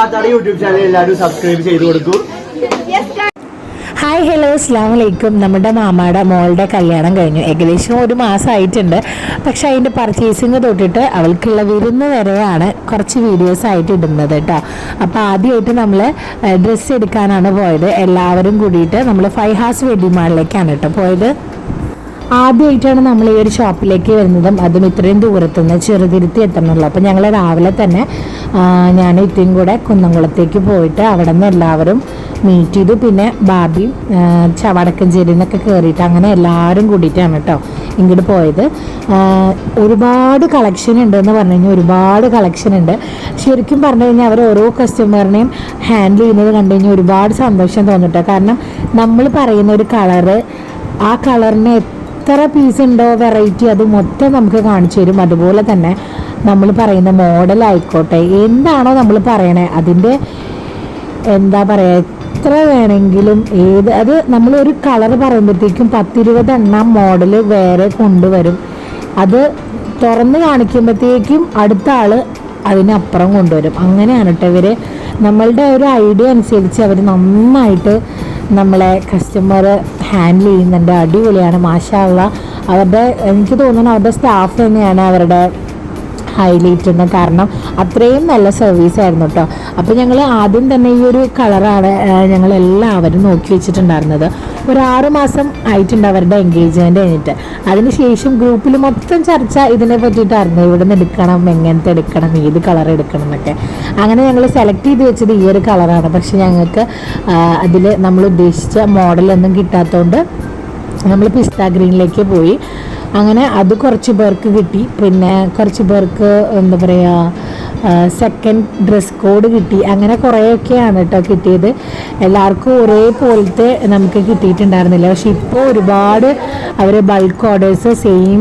താത്താടെ YouTube channel എല്ലാവരും subscribe ചെയ്ത് കൊടുക്കൂ. ഹായ് ഹലോ അസ്ലാം വലൈക്കും നമ്മുടെ മാമയുടെ മോളുടെ കല്യാണം കഴിഞ്ഞു. ഏകദേശം ഒരു മാസമായിട്ടുണ്ട്. പക്ഷെ അതിന്റെ പർച്ചേസിങ് തൊട്ടിട്ട് അവൾക്കുള്ള വിരുന്ന് വരെയാണ് കുറച്ച് വീഡിയോസ് ആയിട്ട് ഇടുന്നത് കേട്ടോ. അപ്പോൾ ആദ്യമായിട്ട് നമ്മൾ ഡ്രസ്സ് എടുക്കാനാണ് പോയത്. എല്ലാവരും കൂടിയിട്ട് നമ്മൾ ഫൈവ് ഹാസ് വെഡിങ് മാളിലേക്കാണ് കേട്ടോ പോയത്. ആദ്യമായിട്ടാണ് നമ്മൾ ഈ ഒരു ഷോപ്പിലേക്ക് വരുന്നതും അതും ഇത്രയും ദൂരത്തുനിന്ന് ചെറുതിരുത്തി എത്തണമല്ലോ അപ്പോൾ ഞങ്ങൾ രാവിലെ തന്നെ ഞാൻ ഇത്തിരിയും കൂടെ കുന്നംകുളത്തേക്ക് പോയിട്ട് അവിടെ നിന്ന് എല്ലാവരും മീറ്റ് ചെയ്തു. പിന്നെ ബാബി ചവടക്കഞ്ചേരി നിന്നൊക്കെ കയറിയിട്ട് അങ്ങനെ എല്ലാവരും കൂടിയിട്ടാണ് കേട്ടോ ഇങ്ങോട്ട് പോയത്. ഒരുപാട് കളക്ഷൻ ഉണ്ട് എന്ന് പറഞ്ഞു കഴിഞ്ഞാൽ ഒരുപാട് കളക്ഷൻ ഉണ്ട്. ശരിക്കും പറഞ്ഞു കഴിഞ്ഞാൽ അവർ ഓരോ കസ്റ്റമറിനെയും ഹാൻഡിൽ ചെയ്യുന്നത് കണ്ടു കഴിഞ്ഞാൽ ഒരുപാട് സന്തോഷം തോന്നിട്ടോ കാരണം നമ്മൾ പറയുന്ന ഒരു കളറ് ആ കളറിന് എത്ര പീസ് ഉണ്ടോ വെറൈറ്റി അത് മൊത്തം നമുക്ക് കാണിച്ചു തരും. അതുപോലെ തന്നെ നമ്മൾ പറയുന്ന മോഡൽ ആയിക്കോട്ടെ എന്താണോ നമ്മൾ പറയണേ അതിന്റെ എന്താ പറയുക എത്ര വേണമെങ്കിലും ഏത് അത് നമ്മൾ ഒരു കളർ പറയുമ്പോഴത്തേക്കും പത്തിരുപത് മോഡൽ വേറെ കൊണ്ടുവരും. അത് തുറന്ന് കാണിക്കുമ്പോഴത്തേക്കും അടുത്ത ആൾ അതിനപ്പുറം കൊണ്ടുവരും. അങ്ങനെയാണ് കേട്ടോ ഇവർ നമ്മളുടെ ഒരു ഐഡിയ അനുസരിച്ച് അവർ നന്നായിട്ട് നമ്മളെ കസ്റ്റമർ ഹാൻഡിൽ ചെയ്യുന്നുണ്ട്. അടിപൊളിയാണ് മാഷാള്ള അവരുടെ എനിക്ക് തോന്നുന്നു അവരുടെ സ്റ്റാഫ് തന്നെയാണ് അവരുടെ ഹൈലൈറ്റ് ഉണ്ട് കാരണം അത്രയും നല്ല സർവീസ് ആയിരുന്നു കേട്ടോ അപ്പോൾ ഞങ്ങൾ ആദ്യം തന്നെ ഈ ഒരു കളറാണ് ഞങ്ങൾ എല്ലാവരും നോക്കി വെച്ചിട്ടുണ്ടായിരുന്നത്. ഒരു ആറ് മാസം ആയിട്ടുണ്ട് അവരുടെ എൻഗേജ്മെന്റ് കഴിഞ്ഞിട്ട്. അതിനുശേഷം ഗ്രൂപ്പിൽ മൊത്തം ചർച്ച ഇതിനെ പറ്റിയിട്ടായിരുന്നു. ഇവിടെ നിന്ന് എടുക്കണം എങ്ങനത്തെ എടുക്കണം ഏത് കളർ എടുക്കണം എന്നൊക്കെ. അങ്ങനെ ഞങ്ങൾ സെലക്ട് ചെയ്ത് വെച്ചത് ഈ ഒരു കളറാണ് പക്ഷെ ഞങ്ങൾക്ക് അതിൽ നമ്മൾ ഉദ്ദേശിച്ച മോഡലൊന്നും കിട്ടാത്തതുകൊണ്ട് നമ്മൾ പിസ്ത ഗ്രീനിലേക്ക് പോയി. അങ്ങനെ അത് കുറച്ച് പേർക്ക് കിട്ടി. പിന്നെ കുറച്ച് പേർക്ക് എന്താ പറയുക സെക്കൻഡ് ഡ്രസ് കോഡ് കിട്ടി. അങ്ങനെ കുറേയൊക്കെയാണ് കേട്ടോ കിട്ടിയത്. എല്ലാവർക്കും ഒരേപോലത്തെ നമുക്ക് കിട്ടിയിട്ടുണ്ടായിരുന്നില്ല. പക്ഷെ ഇപ്പോൾ ഒരുപാട് അവർ ബൾക്ക് ഓർഡേഴ്സ് സെയിം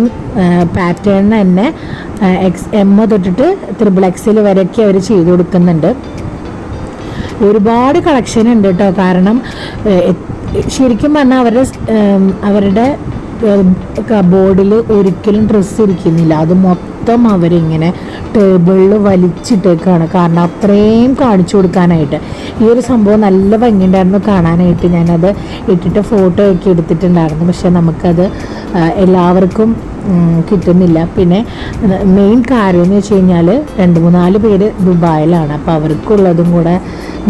പാറ്റേൺ തന്നെ എക്സ് എം തൊട്ടിട്ട് ത്രിബിൾ എക്സിൽ വരെയൊക്കെ അവർ ചെയ്തു കൊടുക്കുന്നുണ്ട്. ഒരുപാട് കളക്ഷൻ ഉണ്ട് കേട്ടോ കാരണം ശരിക്കും പറഞ്ഞാൽ അവരുടെ അവരുടെ ബോർഡിൽ ഒരിക്കലും ഡ്രസ്സ് ഇരിക്കുന്നില്ല. അത് മൊത്തം അവരിങ്ങനെ ടേബിളിൽ വലിച്ചിട്ടേക്കാണ്. കാരണം അത്രയും കാണിച്ചു കൊടുക്കാനായിട്ട്. ഈ ഒരു സംഭവം നല്ല ഭംഗിയുണ്ടായിരുന്നു കാണാനായിട്ട്. ഞാനത് ഇട്ടിട്ട് ഫോട്ടോ ഒക്കെ എടുത്തിട്ടുണ്ടായിരുന്നു. പക്ഷേ നമുക്കത് എല്ലാവർക്കും കിട്ടുന്നില്ല. പിന്നെ മെയിൻ കാര്യം എന്ന് വെച്ച് കഴിഞ്ഞാൽ രണ്ട് മൂന്നാൽ പേര് ദുബായിലാണ്. അപ്പോൾ അവർക്കുള്ളതും കൂടെ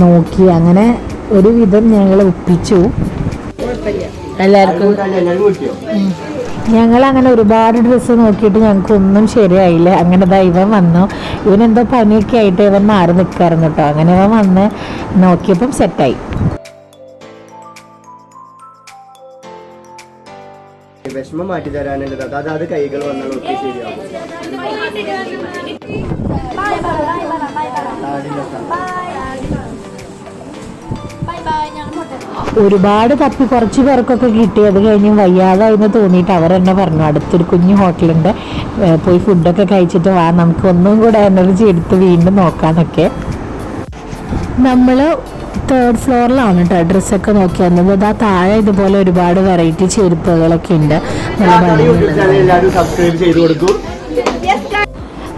നോക്കി അങ്ങനെ ഒരുവിധം ഞങ്ങൾ ഒപ്പിച്ചു. എല്ലാവർക്കും. ഞങ്ങൾ അങ്ങനെ ഒരുപാട് ഡ്രസ്സ് നോക്കിയിട്ട് ഞങ്ങൾക്ക് ഒന്നും ശരിയായില്ല. അങ്ങനെ ദൈവം ഇവൻ വന്നു. ഇവൻ എന്തോ പനിയൊക്കെ ആയിട്ട് ഇവൻ മാറി നിൽക്കായിരുന്നു കേട്ടോ. അങ്ങനെ ഇവൻ വന്ന് നോക്കിയപ്പം സെറ്റായി വിഷമം മാറ്റി തരാനുണ്ട് താത്ത അതാത് കൈകൾ വന്നാൽ ഒക്കെ ശരിയാവും. ഒരുപാട് തപ്പി കുറച്ച് പേർക്കൊക്കെ കിട്ടി. അത് കഴിഞ്ഞ് എന്ന് തോന്നിയിട്ട് അവർ തന്നെ പറഞ്ഞു അടുത്തൊരു കുഞ്ഞു ഹോട്ടലുണ്ട്. പോയി ഫുഡൊക്കെ കഴിച്ചിട്ട് വാ. നമുക്ക് ഒന്നും കൂടെ എനർജി എടുത്ത് വീണ്ടും നോക്കാന്നൊക്കെ. നമ്മൾ തേർഡ് ഫ്ലോറിലാണ് കേട്ടോ ഡ്രസ്സൊക്കെ നോക്കി വന്നത്. ഇതാ താഴെ ഇതുപോലെ ഒരുപാട് വെറൈറ്റി ചെരുപ്പുകളൊക്കെ ഉണ്ട്. നല്ല താത്താടെ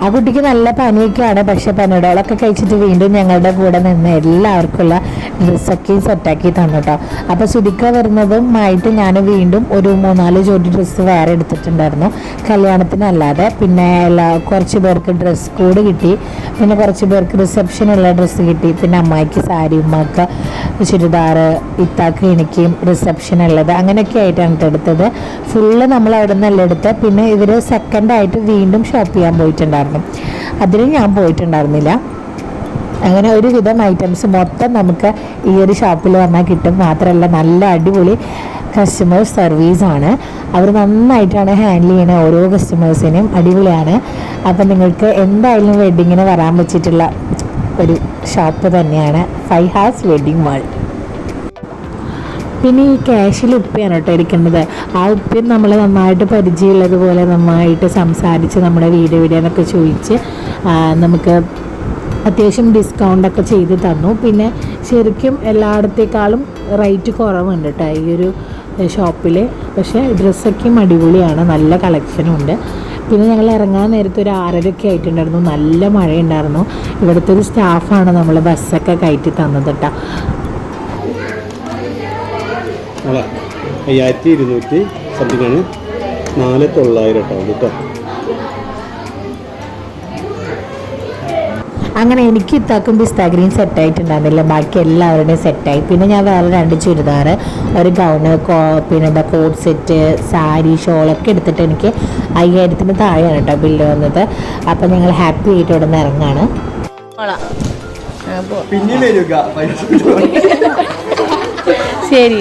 ആ കുട്ടിക്ക് നല്ല പനിയൊക്കെയാണ്. പക്ഷെ പനിഡോളൊക്കെ കഴിച്ചിട്ട് വീണ്ടും ഞങ്ങളുടെ കൂടെ നിന്ന് എല്ലാവർക്കുള്ള ഡ്രസ്സൊക്കെ സെറ്റാക്കി തന്നു കേട്ടോ അപ്പോൾ സുധിക്ക വരുന്നതുമായിട്ട് ഞാൻ വീണ്ടും ഒരു മൂന്നാൽ ജോഡി ഡ്രസ്സ് വേറെ എടുത്തിട്ടുണ്ടായിരുന്നു. കല്യാണത്തിനല്ലാതെ. പിന്നെ എല്ലാ കുറച്ച് പേർക്ക് ഡ്രസ്സ് കോഡ് കിട്ടി. പിന്നെ കുറച്ച് പേർക്ക് റിസപ്ഷനുള്ള ഡ്രസ്സ് കിട്ടി. പിന്നെ അമ്മായിക്ക് സാരി ഉമ്മക്ക് ചുരിദാർ ഇത്താക്ക് എനിക്കും റിസപ്ഷൻ ഉള്ളത്. അങ്ങനെയൊക്കെ ആയിട്ടാണ് ട്ടോ എടുത്തത്. ഫുള്ള് നമ്മൾ അവിടെ നിന്നല്ല എടുത്ത് പിന്നെ ഇവർ സെക്കൻഡായിട്ട് വീണ്ടും ഷോപ്പ് ചെയ്യാൻ പോയിട്ടുണ്ടായിരുന്നു. അതിന് ഞാൻ പോയിട്ടുണ്ടായിരുന്നില്ല. അങ്ങനെ ഒരുവിധം ഐറ്റംസ് മൊത്തം നമുക്ക് ഈ ഒരു ഷോപ്പിൽ വന്നാൽ കിട്ടും. മാത്രമല്ല നല്ല അടിപൊളി കസ്റ്റമർ സർവീസാണ് അവർ നന്നായിട്ടാണ് ഹാൻഡിൽ ചെയ്യുന്നത് ഓരോ കസ്റ്റമേഴ്സിനും അടിപൊളിയാണ്. അപ്പം നിങ്ങൾക്ക് എന്തായാലും വെഡിങ്ങിന് വരാൻ വെച്ചിട്ടുള്ള ഒരു ഷോപ്പ് തന്നെയാണ് ഫൈവ് ഹാസ് വെഡിങ് മാൾ പിന്നെ ഈ ക്യാഷിൽ ഉപ്പയാണ് കേട്ടോ ഇരിക്കുന്നത്. ആ ഉപ്പയും നമ്മൾ നന്നായിട്ട് പരിചയമുള്ളതുപോലെ നന്നായിട്ട് സംസാരിച്ച് നമ്മുടെ വീട് വീഡിയോ എന്നൊക്കെ ചോദിച്ച് നമുക്ക് അത്യാവശ്യം ഡിസ്കൗണ്ടൊക്കെ ചെയ്ത് തന്നു. പിന്നെ ശരിക്കും എല്ലായിടത്തേക്കാളും റേറ്റ് കുറവുണ്ട് കേട്ടോ ഈ ഒരു ഷോപ്പിൽ പക്ഷേ ഡ്രസ്സൊക്കെയും അടിപൊളിയാണ് നല്ല കളക്ഷനും ഉണ്ട്. പിന്നെ ഞങ്ങൾ ഇറങ്ങാൻ നേരത്തെ ഒരു ആറരയൊക്കെ ആയിട്ടുണ്ടായിരുന്നു. നല്ല മഴയുണ്ടായിരുന്നു. ഇവിടുത്തെ ഒരു സ്റ്റാഫാണ് നമ്മൾ ബസ്സൊക്കെ കയറ്റി തന്നത് കേട്ടോ. അല്ല അയ്യായിരത്തി ഇരുന്നൂറ്റി സംതിങ് ആണ്. നാല് തൊള്ളായിരം കേട്ടോ കേട്ടോ. അങ്ങനെ എനിക്ക് ഇത്താക്കും പിസ്താഗ്രീൻ സെറ്റായിട്ടുണ്ടായിരുന്നില്ല ബാക്കി എല്ലാവരുടെയും സെറ്റായി പിന്നെ ഞാൻ വേറെ രണ്ട് ചുരിദാറ് ഒരു ഗൗണ് കോ പിന്നെ എന്താ കോട്ട് സെറ്റ് സാരി ഷോളൊക്കെ എടുത്തിട്ട് എനിക്ക് അയ്യായിരത്തിന് താഴെയാണ് കേട്ടോ ബില്ല് വന്നത്. അപ്പം ഞങ്ങൾ ഹാപ്പി ആയിട്ട് ഇവിടെ നിന്ന് ഇറങ്ങാണ് പിന്നെ കേട്ടാ ശരി